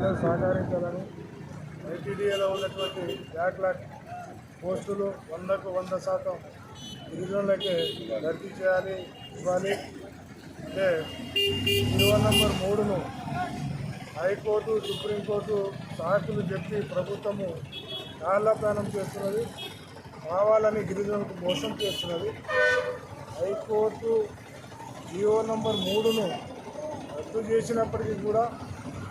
అందరూ సహకరించాలని ఐటీడీఏలో ఉన్నటువంటి బ్యాక్లాగ్ పోస్టులు వందకు వంద శాతం గిరిజనులకే భర్తీ చేయాలి ఇవ్వాలి. అంటే ఇరవై నంబర్ మూడును హైకోర్టు సుప్రీంకోర్టు సాకులు చెప్పి ప్రభుత్వము కాళ్ళప్రాణం చేస్తున్నది కావాలని గిరిజనులకు మోసం చేస్తున్నది. హైకోర్టు జియో నంబర్ మూడును రద్దు చేసినప్పటికీ కూడా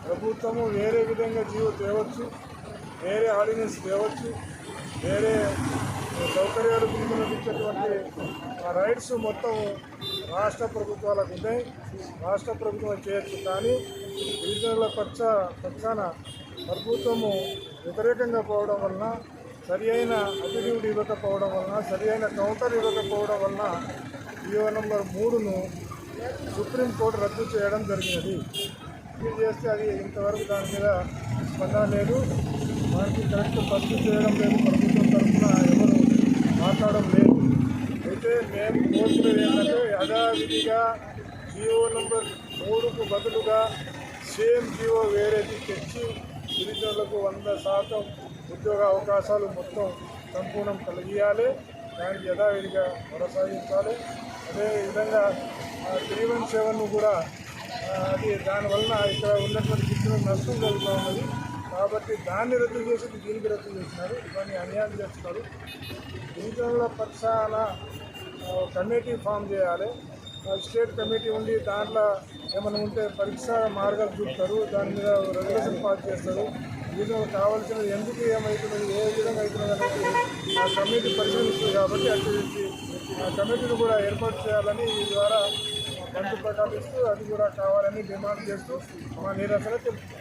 ప్రభుత్వము వేరే విధంగా జీవో తేవచ్చు వేరే ఆర్డినెన్స్ తేవచ్చు వేరే సౌకర్యాలు ఇచ్చేటువంటి ఆ రైట్స్ మొత్తం రాష్ట్ర ప్రభుత్వాలకు ఉన్నాయి. రాష్ట్ర ప్రభుత్వం చేయొచ్చు కానీ గిరిజనుల పక్ష పక్షాన ప్రభుత్వము వ్యతిరేకంగా పోవడం వలన సరి అయిన అభివృద్ధి ఇవ్వకపోవడం వలన సరి అయిన కౌంటర్ ఇవ్వకపోవడం వలన జీవో నంబర్ మూడును సుప్రీంకోర్టు రద్దు చేయడం జరిగినది. అప్పీల్ చేస్తే అది ఇంతవరకు దాని మీద స్పందన లేదు. మనకి కరెక్ట్ పట్టు చేయడం లేదు. ప్రభుత్వం తరఫున ఎవరు మాట్లాడడం లేదు. అయితే మేము కోరుకునేది ఏంటంటే యథావిధిగా జియో నెంబర్ మూడుకు బదులుగా సేమ్ జియో వేరేది తెచ్చి గిరిజనులకు వంద శాతం ఉద్యోగ అవకాశాలు మొత్తం సంపూర్ణం కలిగియాలి. దానికి యథావిధిగా కొనసాగించాలి. అదేవిధంగా త్రీ వన్ సెవెన్ కూడా అది దానివలన ఇక్కడ ఉన్నటువంటి గిరిజనులకు నష్టం కలుగుతూ ఉన్నది. కాబట్టి దాన్ని రద్దు చేసి దీనికి రద్దు చేస్తున్నారు ఇవన్నీ అన్యాయం చేస్తున్నారు. గిరిజనుల పక్షాన కమిటీ ఫామ్ చేయాలి. స్టేట్ కమిటీ ఉండి దాంట్లో ఏమైనా ఉంటే పరీక్ష మార్గాలు చూపుతారు. దాని మీద రెగ్యులేషన్ పాస్ చేస్తారు. గిరిజనులకు కావాల్సినది ఎందుకు ఏమవుతున్నది ఏ విధంగా అవుతున్నది అనేది ఆ కమిటీ పరిశీలిస్తుంది కాబట్టి అటు ఆ కమిటీని కూడా ఏర్పాటు చేయాలని ఈ ద్వారా బంధు ప్రకటిస్తూ అది కూడా కావాలని డిమాండ్ చేస్తూ మా నిరసన తెలుపుతాం